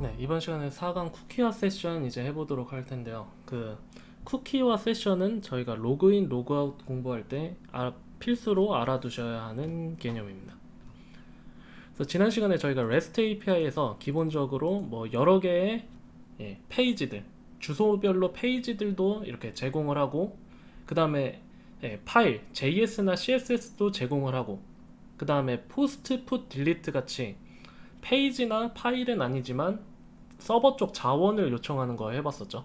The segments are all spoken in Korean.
네, 이번 시간에 4강 쿠키화 세션 이제 해보도록 할 텐데요. 그 쿠키화 세션은 저희가 로그인, 로그아웃 공부할 때 아- 필수로 알아두셔야 하는 개념입니다. 그래서 지난 시간에 저희가 REST API에서 기본적으로 뭐 여러 개의 예, 페이지들, 주소별로 페이지들도 이렇게 제공을 하고, 그 다음에 파일, JS나 CSS도 제공을 하고, 그 다음에 포스트, 풋, 딜리트 같이 페이지나 파일은 아니지만 서버 쪽 자원을 요청하는 거 해봤었죠.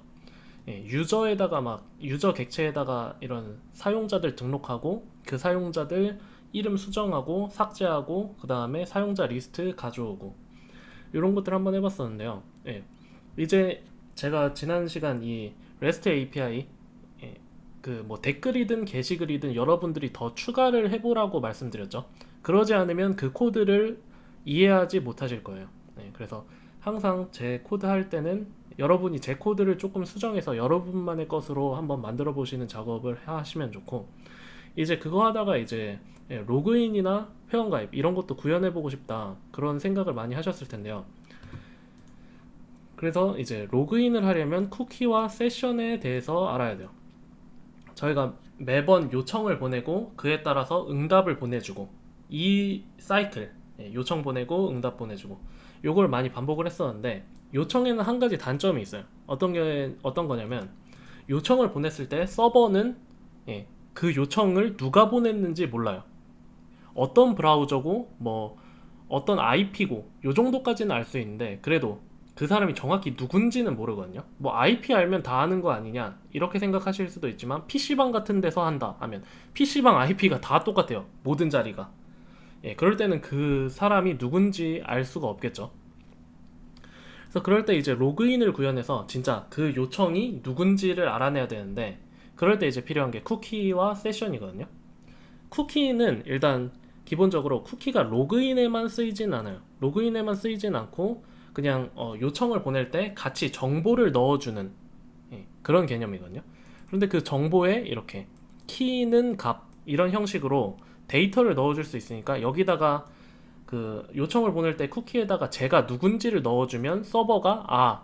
예, 유저에다가 막 유저 객체에다가 이런 사용자들 등록하고 그 사용자들 이름 수정하고 삭제하고 그 다음에 사용자 리스트 가져오고 이런 것들 한번 해봤었는데요. 예, 이제 제가 지난 시간 이 REST API 예, 그뭐 댓글이든 게시글이든 여러분들이 더 추가를 해보라고 말씀드렸죠. 그러지 않으면 그 코드를 이해하지 못하실 거예요. 네, 그래서 항상 제 코드 할 때는 여러분이 제 코드를 조금 수정해서 여러분만의 것으로 한번 만들어 보시는 작업을 하시면 좋고 이제 그거 하다가 이제 예, 로그인이나 회원가입 이런 것도 구현해 보고 싶다 그런 생각을 많이 하셨을 텐데요. 그래서 이제 로그인을 하려면 쿠키와 세션에 대해서 알아야 돼요. 저희가 매번 요청을 보내고 그에 따라서 응답을 보내주고 이 사이클 예, 요청 보내고 응답 보내주고 요걸 많이 반복을 했었는데 요청에는 한 가지 단점이 있어요. 어떤 게 어떤 거냐면 요청을 보냈을 때 서버는 예, 그 요청을 누가 보냈는지 몰라요. 어떤 브라우저고 뭐 어떤 IP고 요 정도까지는 알 수 있는데 그래도 그 사람이 정확히 누군지는 모르거든요. 뭐 IP 알면 다 아는 거 아니냐 이렇게 생각하실 수도 있지만 PC방 같은 데서 한다 하면 PC방 IP가 다 똑같아요. 모든 자리가. 예, 그럴 때는 그 사람이 누군지 알 수가 없겠죠. 그래서 그럴 때 이제 로그인을 구현해서 진짜 그 요청이 누군지를 알아내야 되는데 그럴 때 이제 필요한 게 쿠키와 세션이거든요. 쿠키는 일단 기본적으로 쿠키가 로그인에만 쓰이진 않아요. 로그인에만 쓰이진 않고 그냥 어, 요청을 보낼 때 같이 정보를 넣어주는 예, 그런 개념이거든요. 그런데 그 정보에 이렇게 키는 값 이런 형식으로 데이터를 넣어줄 수 있으니까 여기다가 그 요청을 보낼 때 쿠키에다가 제가 누군지를 넣어주면 서버가 아,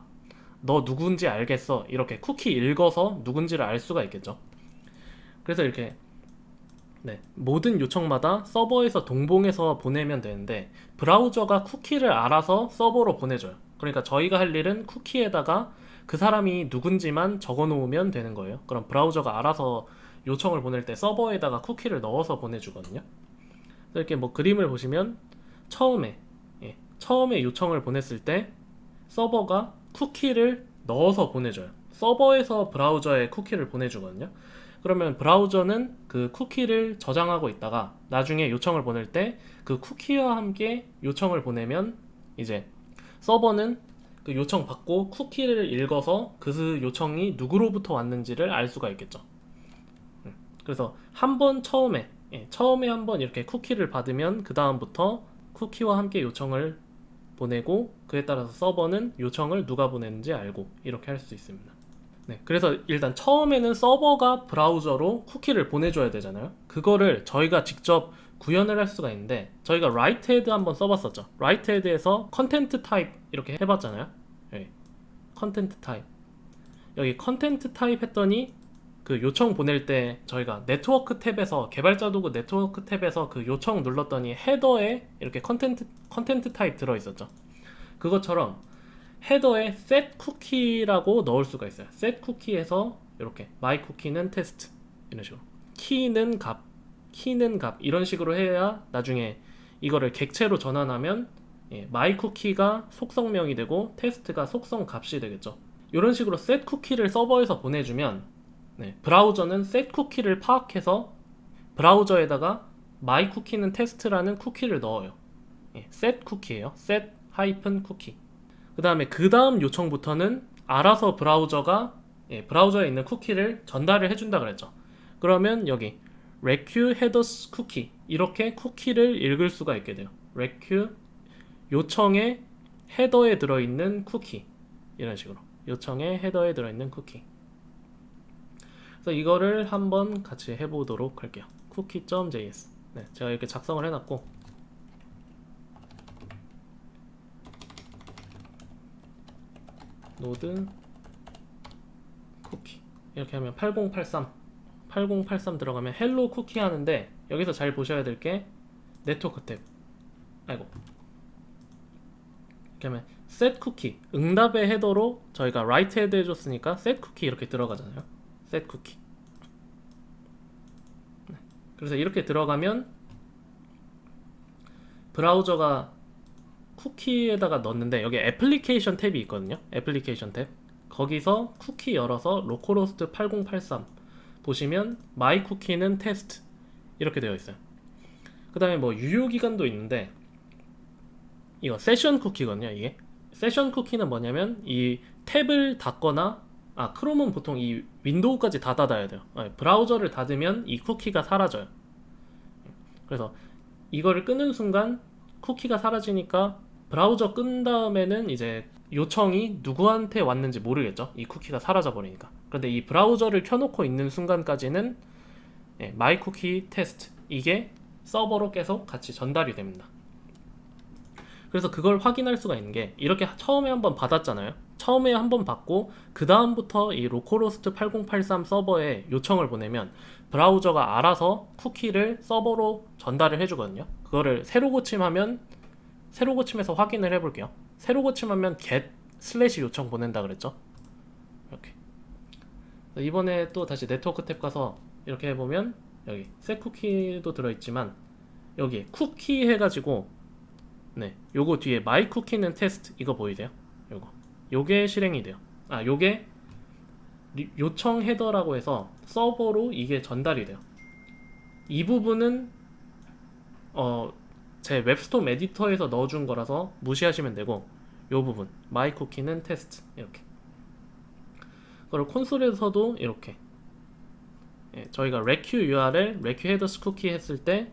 너 누군지 알겠어. 이렇게 쿠키 읽어서 누군지를 알 수가 있겠죠. 그래서 이렇게 네, 모든 요청마다 서버에서 동봉해서 보내면 되는데 브라우저가 쿠키를 알아서 서버로 보내줘요. 그러니까 저희가 할 일은 쿠키에다가 그 사람이 누군지만 적어 놓으면 되는 거예요. 그럼 브라우저가 알아서 요청을 보낼 때 서버에다가 쿠키를 넣어서 보내주거든요. 이렇게 뭐 그림을 보시면 처음에 예, 처음에 요청을 보냈을 때 서버가 쿠키를 넣어서 보내줘요. 서버에서 브라우저에 쿠키를 보내주거든요. 그러면 브라우저는 그 쿠키를 저장하고 있다가 나중에 요청을 보낼 때 그 쿠키와 함께 요청을 보내면 이제 서버는 그 요청 받고 쿠키를 읽어서 그 요청이 누구로부터 왔는지를 알 수가 있겠죠. 음, 그래서 한 번 처음에 예, 처음에 한 번 이렇게 쿠키를 받으면 그 다음부터 쿠키와 함께 요청을 보내고 그에 따라서 서버는 요청을 누가 보냈는지 알고 이렇게 할 수 있습니다. 네, 그래서 일단 처음에는 서버가 브라우저로 쿠키를 보내줘야 되잖아요. 그거를 저희가 직접 구현을 할 수가 있는데 저희가 라이트헤드 한번 써봤었죠. 라이트헤드에서 컨텐트 타입 이렇게 해봤잖아요. 네, 컨텐트 타입 여기 컨텐트 타입 했더니 그 요청 보낼 때 저희가 네트워크 탭에서 개발자 도구 네트워크 탭에서 그 요청 눌렀더니 헤더에 이렇게 컨텐트 컨텐트 타입 들어 있었죠. 그것처럼 헤더에 set 쿠키라고 넣을 수가 있어요. set 쿠키에서 이렇게 my 쿠키는 테스트 이런 식으로 키는 값 키는 값 이런 식으로 해야 나중에 이거를 객체로 전환하면 예, my 쿠키가 속성명이 되고 테스트가 속성 값이 되겠죠. 이런 식으로 set 쿠키를 서버에서 보내주면 네, 브라우저는 set 쿠키를 파악해서 브라우저에다가 my 쿠키는 테스트라는 쿠키를 넣어요. 예, set 쿠키예요. set 하이픈 쿠키. 그 다음에 그 다음 요청부터는 알아서 브라우저가 예, 브라우저에 있는 쿠키를 전달을 해준다 그랬죠. 그러면 여기 req headers 쿠키 이렇게 쿠키를 읽을 수가 있게 돼요. req 요청의 헤더에 들어있는 쿠키 이런 식으로 요청의 헤더에 들어있는 쿠키. 그래서 이거를 한번 같이 해보도록 할게요. cookie.js. 네, 제가 이렇게 작성을 해놨고. 노드 쿠키. 이렇게 하면 8083 8083 들어가면 헬로 쿠키 하는데 여기서 잘 보셔야 될 게 네트워크 탭. 아이고. 이렇게 하면 set 쿠키. 응답의 헤더로 저희가 라이트 헤드 해줬으니까 set 쿠키 이렇게 들어가잖아요 set 쿠키 네. 그래서 이렇게 들어가면 브라우저가 쿠키에다가 넣는데 여기 애플리케이션 탭이 있거든요. 애플리케이션 탭. 거기서 쿠키 열어서 로컬호스트 8083 보시면 마이 쿠키는 테스트 이렇게 되어 있어요. 그 다음에 뭐 유효 기간도 있는데 이거 세션 쿠키거든요 이게. 세션 쿠키는 뭐냐면 이 탭을 닫거나 아 크롬은 보통 이 윈도우까지 다 닫아야 돼요 아, 브라우저를 닫으면 이 쿠키가 사라져요 그래서 이거를 끄는 순간 쿠키가 사라지니까 브라우저 끈 다음에는 이제 요청이 누구한테 왔는지 모르겠죠. 이 쿠키가 사라져 버리니까. 그런데 이 브라우저를 켜놓고 있는 순간까지는 예, 마이 쿠키 테스트 이게 서버로 계속 같이 전달이 됩니다. 그래서 그걸 확인할 수가 있는 게 이렇게 처음에 한번 받았잖아요. 처음에 한번 받고 그 다음부터 이 로컬호스트 8083 서버에 요청을 보내면 브라우저가 알아서 쿠키를 서버로 전달을 해주거든요. 그거를 새로 고침하면 새로 고침해서 확인을 해볼게요. 새로 고침하면 get 슬래시 요청 보낸다 그랬죠? 이렇게. 이번에 또 다시 네트워크 탭 가서 이렇게 해보면 여기 셋 쿠키도 들어있지만 여기 쿠키 해가지고 네. 요거 뒤에 마이 쿠키는 테스트. 이거 보이세요? 요거. 요게 실행이 돼요. 아 요게 리- 요청 헤더라고 해서 서버로 이게 전달이 돼요. 이 부분은 어, 제 웹스톰 에디터에서 넣어준 거라서 무시하시면 되고 요 부분. 마이 쿠키는 테스트. 이렇게. 그리고 콘솔에서도 이렇게. 예, 저희가 req url, req headers 쿠키 했을 때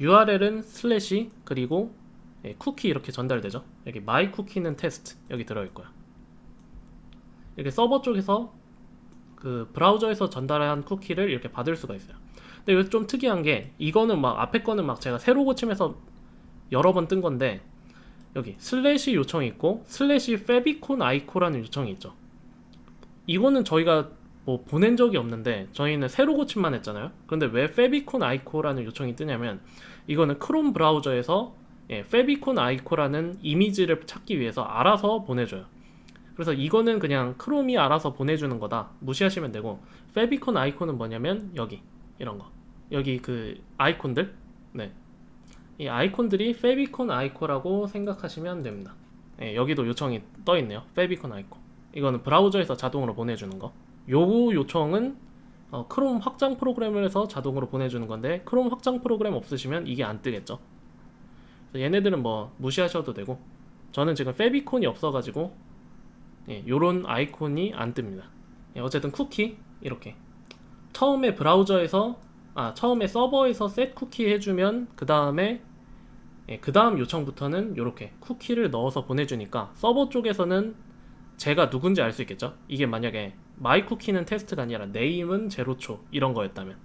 url은 슬래시 그리고 예, 쿠키 이렇게 전달되죠 여기 my 쿠키는 테스트 여기 들어있고요 이렇게 서버 쪽에서 그 브라우저에서 전달한 쿠키를 이렇게 받을 수가 있어요 근데 이거 좀 특이한 게 이거는 막 앞에 거는 막 제가 새로 고침해서 여러 번 뜬 건데 여기 슬래시 요청이 있고 슬래시 페비콘 아이코라는 요청이 있죠. 이거는 저희가 뭐 보낸 적이 없는데 저희는 새로 고침만 했잖아요. 그런데 왜 페비콘 아이코라는 요청이 뜨냐면 이거는 크롬 브라우저에서 예, 페비콘 아이코라는 이미지를 찾기 위해서 알아서 보내줘요. 그래서 이거는 그냥 크롬이 알아서 보내주는 거다 무시하시면 되고 페비콘 아이콘은 뭐냐면 여기 이런 거 여기 그 아이콘들 네. 이 아이콘들이 페비콘 아이코라고 생각하시면 됩니다. 예, 여기도 요청이 떠 있네요. 페비콘 아이코. 이거는 브라우저에서 자동으로 보내주는 거. 요 요청은 어, 크롬 확장 프로그램을 해서 자동으로 보내주는 건데 크롬 확장 프로그램 없으시면 이게 안 뜨겠죠. 얘네들은 뭐 무시하셔도 되고 저는 지금 페비콘이 없어가지고 예, 요런 아이콘이 안 뜹니다. 예, 어쨌든 쿠키 이렇게 처음에 브라우저에서 아 처음에 서버에서 셋 쿠키 해주면 그 다음에 예, 그 다음 요청부터는 이렇게 쿠키를 넣어서 보내주니까 서버 쪽에서는 제가 누군지 알 수 있겠죠. 이게 만약에 마이 쿠키는 테스트가 아니라 네임은 제로초 이런 거였다면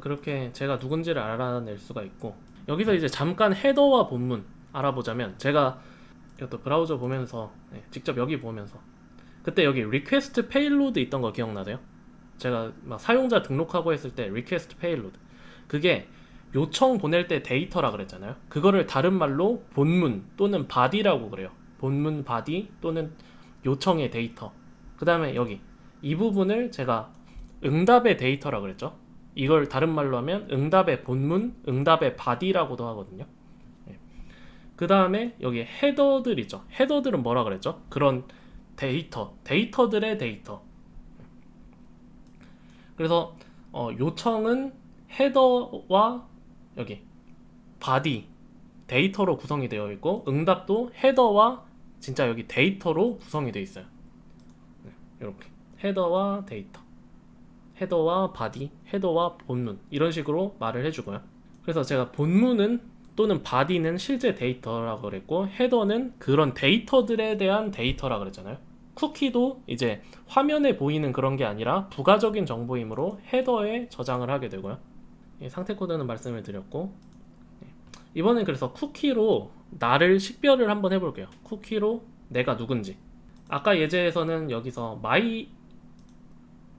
그렇게 제가 누군지를 알아낼 수가 있고 여기서 이제 잠깐 헤더와 본문 알아보자면 제가 이것도 브라우저 보면서 예, 직접 여기 보면서 그때 여기 리퀘스트 페일로드 있던 거 기억나세요? 제가 막 사용자 등록하고 했을 때 리퀘스트 페일로드 그게 요청 보낼 때 데이터라 그랬잖아요. 그거를 다른 말로 본문 또는 바디라고 그래요. 본문 바디 또는 요청의 데이터. 그 다음에 여기 이 부분을 제가 응답의 데이터라 그랬죠. 이걸 다른 말로 하면 응답의 본문, 응답의 바디라고도 하거든요. 그 다음에 여기 헤더들 있죠. 헤더들은 뭐라 그랬죠? 그런 데이터, 데이터들의 데이터. 그래서 어, 요청은 헤더와 여기 바디 데이터로 구성이 되어 있고 응답도 헤더와 진짜 여기 데이터로 구성이 되어 있어요. 네, 이렇게 헤더와 데이터, 헤더와 바디, 헤더와 본문 이런 식으로 말을 해주고요. 그래서 제가 본문은 또는 바디는 실제 데이터라고 그랬고 헤더는 그런 데이터들에 대한 데이터라 그랬잖아요. 쿠키도 이제 화면에 보이는 그런 게 아니라 부가적인 정보이므로 헤더에 저장을 하게 되고요. 예, 상태 코드는 말씀을 드렸고 예, 이번엔 그래서 쿠키로 나를 식별을 한번 해볼게요. 쿠키로 내가 누군지 아까 예제에서는 여기서 마이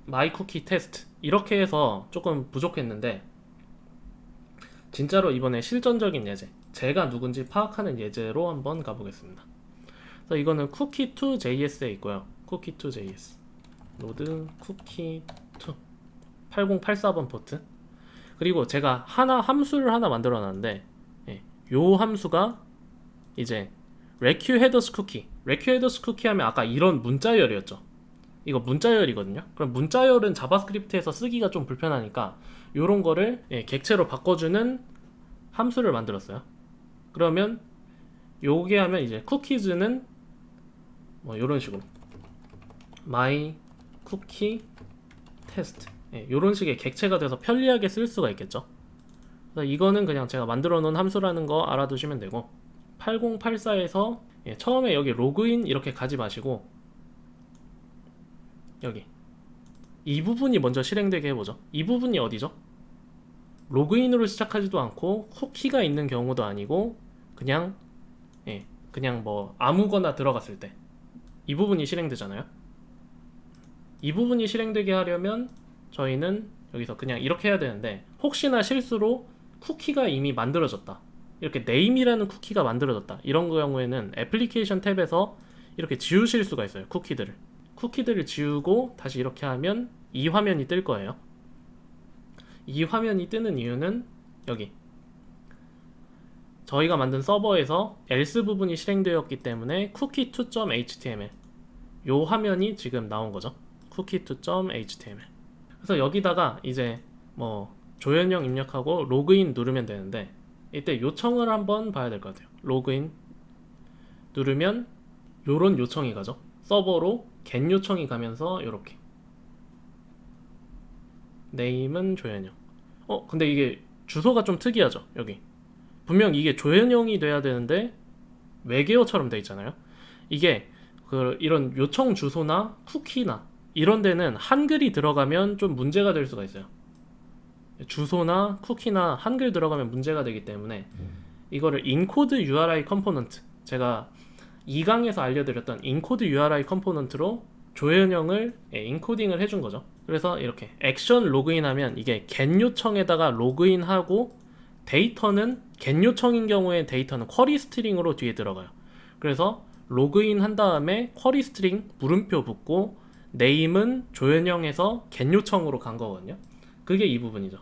마이 쿠키 테스트. 이렇게 해서 조금 부족했는데 진짜로 이번에 실전적인 예제 제가 누군지 파악하는 예제로 한번 가보겠습니다. 그래서 이거는 쿠키 2 JS에 있고요. 쿠키 2 JS 노드 쿠키 2 8084번 포트. 그리고 제가 하나 함수를 하나 만들어 놨는데 예, 요 함수가 이제 레큐 헤더스 쿠키 레큐 헤더스 쿠키 하면 아까 이런 문자열이었죠 이거 문자열이거든요. 그럼 문자열은 자바스크립트에서 쓰기가 좀 불편하니까 요런 거를 예, 객체로 바꿔주는 함수를 만들었어요. 그러면 요게 하면 이제 쿠키즈는 뭐 요런 식으로. my 쿠키 테스트. 예, 요런 식의 객체가 돼서 편리하게 쓸 수가 있겠죠. 이거는 그냥 제가 만들어 놓은 함수라는 거 알아두시면 되고 8084에서 예, 처음에 여기 로그인 이렇게 가지 마시고 여기. 이 부분이 먼저 실행되게 해보죠. 이 부분이 어디죠? 로그인으로 시작하지도 않고 쿠키가 있는 경우도 아니고 그냥 예, 그냥 뭐 아무거나 들어갔을 때 이 부분이 실행되잖아요. 이 부분이 실행되게 하려면 저희는 여기서 그냥 이렇게 해야 되는데 혹시나 실수로 쿠키가 이미 만들어졌다. 이렇게 네임이라는 쿠키가 만들어졌다. 이런 경우에는 애플리케이션 탭에서 이렇게 지우실 수가 있어요 쿠키들을 쿠키들을 지우고 다시 이렇게 하면 이 화면이 뜰 거예요. 이 화면이 뜨는 이유는 여기. 저희가 만든 서버에서 else 부분이 실행되었기 때문에 cookie2.html 요 화면이 지금 나온 거죠. cookie2.html 그래서 여기다가 이제 뭐 조현영 입력하고 로그인 누르면 되는데 이때 요청을 한번 봐야 될 것 같아요. 로그인 누르면 요런 요청이 가죠. 서버로 get 요청이 가면서 요렇게 네임은 조현영. 어 근데 이게 주소가 좀 특이하죠. 여기 분명 이게 조현영이 돼야 되는데 외계어처럼 돼 있잖아요. 이게 그 이런 요청 주소나 쿠키나 이런 데는 한글이 들어가면 좀 문제가 될 수가 있어요. 주소나 쿠키나 한글 들어가면 문제가 되기 때문에 이거를 인코드 URI 컴포넌트 제가 2강에서 알려드렸던 인코드 URI 컴포넌트로 조현영을 예, 인코딩을 해준 거죠. 그래서 이렇게 액션 로그인하면 이게 get 요청에다가 로그인하고 데이터는 get 요청인 경우에 데이터는 쿼리 스트링으로 뒤에 들어가요. 그래서 로그인 한 다음에 쿼리 스트링 물음표 붙고 네임은 조현영에서 get 요청으로 간 거거든요. 그게 이 부분이죠.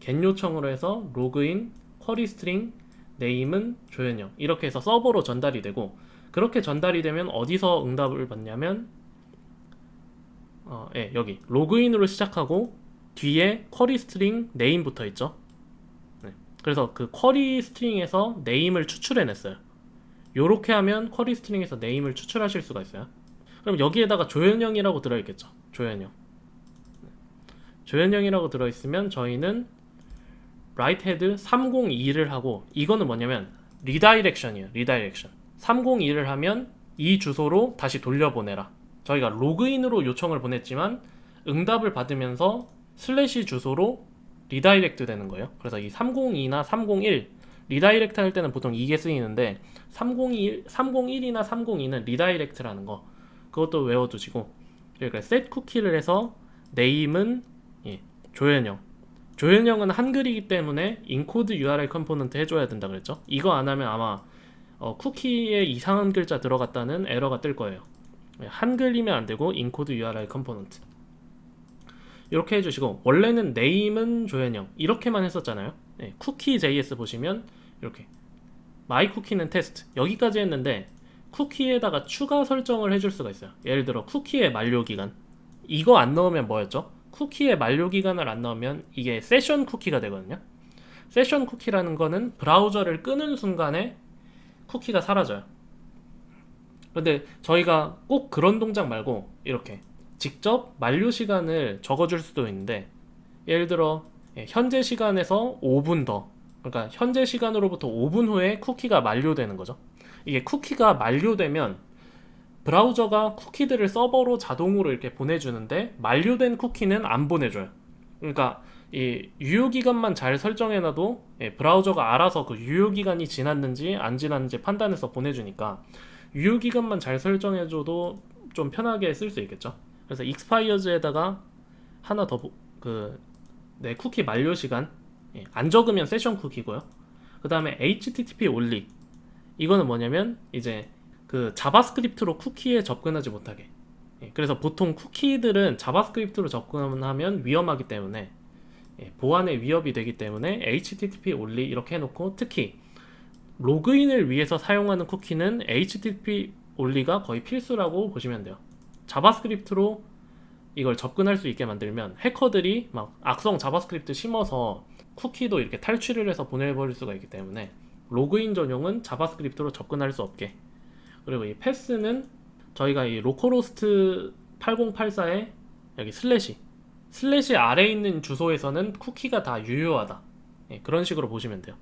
get 요청으로 해서 로그인 쿼리 스트링 네임은 조현영 이렇게 해서 서버로 전달이 되고 그렇게 전달이 되면 어디서 응답을 받냐면 어, 예, 여기 로그인으로 시작하고 뒤에 쿼리 스트링 네임 붙어 있죠. 네. 그래서 그 쿼리 스트링에서 네임을 추출해 냈어요. 요렇게 하면 쿼리 스트링에서 네임을 추출하실 수가 있어요. 그럼 여기에다가 조현영이라고 들어 있겠죠. 조현영. 네. 조현영이라고 들어 있으면 저희는 right head 302를 하고 이거는 뭐냐면 리다이렉션이에요. 리다이렉션. 302를 하면 이 주소로 다시 돌려보내라. 저희가 로그인으로 요청을 보냈지만 응답을 받으면서 슬래시 주소로 리다이렉트 되는 거예요. 그래서 이 302나 301 리다이렉트 할 때는 보통 이게 쓰이는데 301, 301이나 302는 리다이렉트라는 거 그것도 외워두시고 그러니까 set 쿠키를 해서 네임은 예, 조현영 조현영은 한글이기 때문에 인코드 URL 컴포넌트 해줘야 된다 그랬죠 이거 안 하면 아마 어, 쿠키에 이상한 글자 들어갔다는 에러가 뜰 거예요. 예, 한글이면 안 되고 인코드 URL 컴포넌트. 이렇게 해주시고 원래는 네임은 조현영. 이렇게만 했었잖아요. 네, 쿠키 JS 보시면 이렇게. 마이 쿠키는 테스트. 여기까지 했는데 쿠키에다가 추가 설정을 해줄 수가 있어요. 예를 들어 쿠키의 만료 기간. 이거 안 넣으면 뭐였죠? 쿠키의 만료 기간을 안 넣으면 이게 세션 쿠키가 되거든요. 세션 쿠키라는 거는 브라우저를 끄는 순간에 쿠키가 사라져요. 근데 저희가 꼭 그런 동작 말고 이렇게 직접 만료 시간을 적어줄 수도 있는데 예를 들어 예, 현재 시간에서 5분 더 그러니까 현재 시간으로부터 5분 후에 쿠키가 만료되는 거죠. 이게 쿠키가 만료되면 브라우저가 쿠키들을 서버로 자동으로 이렇게 보내주는데 만료된 쿠키는 안 보내줘요. 그러니까 이 유효 기간만 잘 설정해놔도 예, 브라우저가 알아서 그 유효 기간이 지났는지 안 지났는지 판단해서 보내주니까 유효 기간만 잘 설정해줘도 좀 편하게 쓸 수 있겠죠. 그래서 expires,에다가 하나 더그내 쿠키 만료 시간 예, 안 적으면 세션 쿠키고요. 그 다음에 HTTP only 이거는 뭐냐면 이제 그 자바스크립트로 쿠키에 접근하지 못하게. 예, 그래서 보통 쿠키들은 자바스크립트로 접근하면 위험하기 때문에 예, 보안에 위협이 되기 때문에 HTTP only 이렇게 해놓고 특히 로그인을 위해서 사용하는 쿠키는 HTTP only가 거의 필수라고 보시면 돼요. 자바스크립트로 이걸 접근할 수 있게 만들면 해커들이 막 악성 자바스크립트 심어서 쿠키도 이렇게 탈취를 해서 보내버릴 수가 있기 때문에 로그인 전용은 자바스크립트로 접근할 수 없게 그리고 이 패스는 저희가 이 로컬호스트 8084에 여기 슬래시 슬래시 아래 있는 주소에서는 쿠키가 다 유효하다. 예, 그런 식으로 보시면 돼요.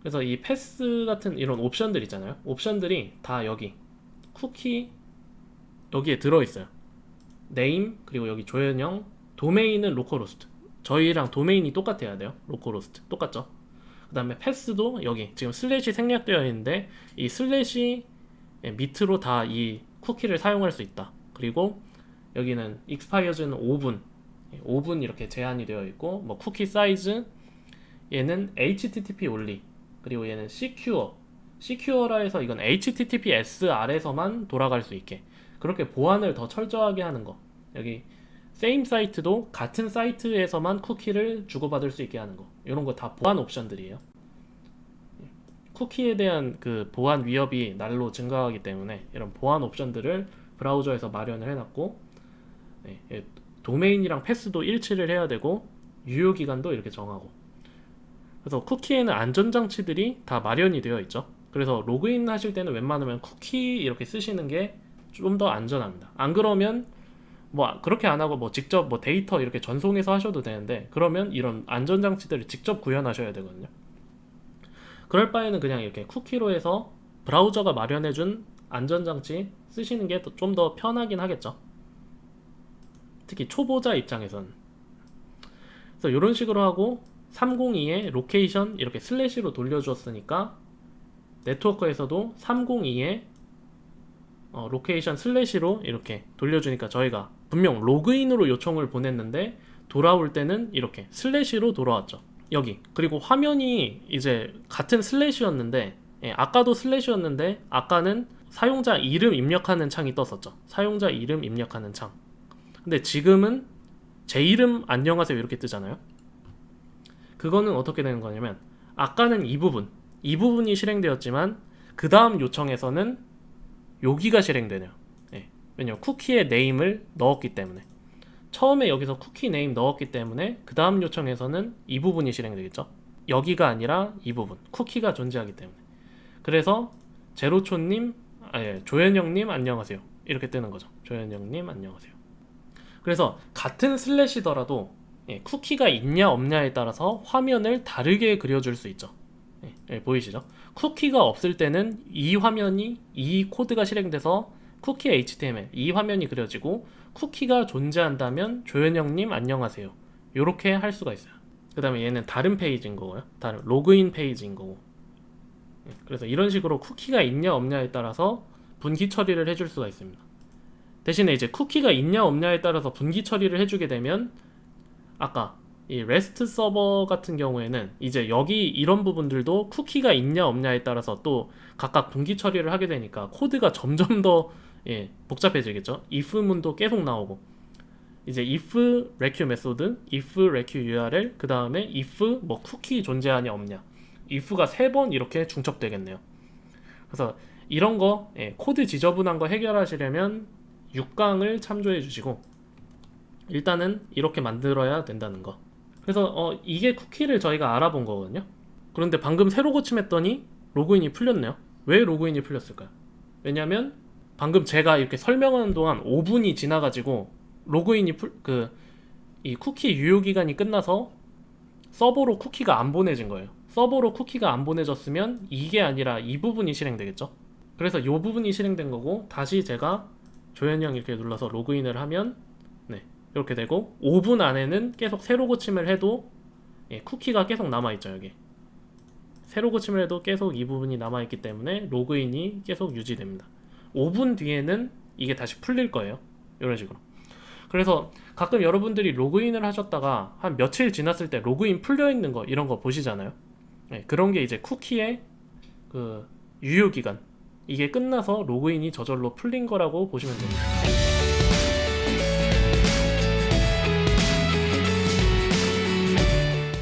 그래서 이 패스 같은 이런 옵션들 있잖아요. 옵션들이 다 여기 쿠키 여기에 들어있어요. 네임 그리고 여기 조현영 도메인은 로컬호스트. 저희랑 도메인이 똑같아야 돼요. 로컬호스트. 똑같죠? 그 다음에 패스도 여기. 지금 슬래시 생략되어 있는데 이 슬래시 밑으로 다 이 쿠키를 사용할 수 있다. 그리고 여기는 expires는 5분 5분 이렇게 제한이 되어 있고 뭐 쿠키 사이즈 얘는 HTTP only 그리고 얘는 secure. Secure라 해서 이건 HTTPS 아래서만 돌아갈 수 있게. 그렇게 보안을 더 철저하게 하는 거. 여기 same 사이트도 같은 사이트에서만 쿠키를 주고받을 수 있게 하는 거. 이런 거 다 보안 옵션들이에요. 쿠키에 대한 그 보안 위협이 날로 증가하기 때문에 이런 보안 옵션들을 브라우저에서 마련을 해놨고 네, 예, 도메인이랑 패스도 일치를 해야 되고 유효 기간도 이렇게 정하고. 그래서 쿠키에는 안전장치들이 다 마련이 되어 있죠. 그래서 로그인 하실 때는 웬만하면 쿠키 이렇게 쓰시는 게 좀 더 안전합니다. 안 그러면 뭐 그렇게 안 하고 뭐 직접 뭐 데이터 이렇게 전송해서 하셔도 되는데 그러면 이런 안전장치들을 직접 구현하셔야 되거든요. 그럴 바에는 그냥 이렇게 쿠키로 해서 브라우저가 마련해준 안전장치 쓰시는 게 좀 더 편하긴 하겠죠. 특히 초보자 입장에선. 그래서 이런 식으로 하고 302에 로케이션 이렇게 슬래시로 돌려주었으니까 네트워크에서도 302에 어, 로케이션 슬래시로 이렇게 돌려주니까 저희가 분명 로그인으로 요청을 보냈는데 돌아올 때는 이렇게 슬래시로 돌아왔죠. 여기 그리고 화면이 이제 같은 슬래시였는데 예, 아까도 슬래시였는데 아까는 사용자 이름 입력하는 창이 떴었죠 사용자 이름 입력하는 창 근데 지금은 제 이름 안녕하세요 이렇게 뜨잖아요 그거는 어떻게 되는 거냐면 아까는 이 부분 이 부분이 실행되었지만 그 다음 요청에서는 여기가 실행되네요 예, 왜냐면 쿠키의 네임을 넣었기 때문에 처음에 여기서 쿠키 네임 넣었기 때문에 그 다음 요청에서는 이 부분이 실행되겠죠. 여기가 아니라 이 부분 쿠키가 존재하기 때문에 그래서 제로초님, 아, 예, 조현영님 안녕하세요 이렇게 뜨는 거죠. 조현영님 안녕하세요. 그래서 같은 슬래시더라도 예, 쿠키가 있냐 없냐에 따라서 화면을 다르게 그려줄 수 있죠. 예, 예, 보이시죠? 쿠키가 없을 때는 이 화면이 이 코드가 실행돼서 쿠키 HTML 이 화면이 그려지고 쿠키가 존재한다면 조현영님 안녕하세요. 이렇게 할 수가 있어요. 그 다음에 얘는 다른 페이지인 거고요. 다른 로그인 페이지인 거고. 예, 그래서 이런 식으로 쿠키가 있냐 없냐에 따라서 분기 처리를 해줄 수가 있습니다. 대신에 이제 쿠키가 있냐 없냐에 따라서 분기 처리를 해주게 되면 아까 이 REST 서버 같은 경우에는 이제 여기 이런 부분들도 쿠키가 있냐 없냐에 따라서 또 각각 분기 처리를 하게 되니까 코드가 점점 더 예, 복잡해지겠죠. if 문도 계속 나오고 이제 if req 메소드, if req url 그 다음에 if 뭐 쿠키 존재하냐 없냐 if가 세 번 이렇게 중첩되겠네요. 그래서 이런 거 예, 코드 지저분한 거 해결하시려면 6강을 참조해 주시고 일단은 이렇게 만들어야 된다는 거. 그래서 어, 이게 쿠키를 저희가 알아본 거거든요. 그런데 방금 새로 고침했더니 로그인이 풀렸네요. 왜 로그인이 풀렸을까요? 왜냐면 방금 제가 이렇게 설명하는 동안 5분이 지나가지고 로그인이 그이 쿠키 유효 기간이 끝나서 서버로 쿠키가 안 보내진 거예요. 서버로 쿠키가 안 보내졌으면 이게 아니라 이 부분이 실행되겠죠. 그래서 이 부분이 실행된 거고 다시 제가 조현영 이렇게 눌러서 로그인을 하면 네 이렇게 되고 5분 안에는 계속 새로 고침을 해도 예, 쿠키가 계속 남아있죠 여기. 새로 고침을 해도 계속 이 부분이 남아있기 때문에 로그인이 계속 유지됩니다. 5분 뒤에는 이게 다시 풀릴 거예요 이런 식으로. 그래서 가끔 여러분들이 로그인을 하셨다가 한 며칠 지났을 때 로그인 풀려 있는 거 이런 거 보시잖아요. 네, 그런 게 이제 쿠키의 그 유효 기간 이게 끝나서 로그인이 저절로 풀린 거라고 보시면 됩니다.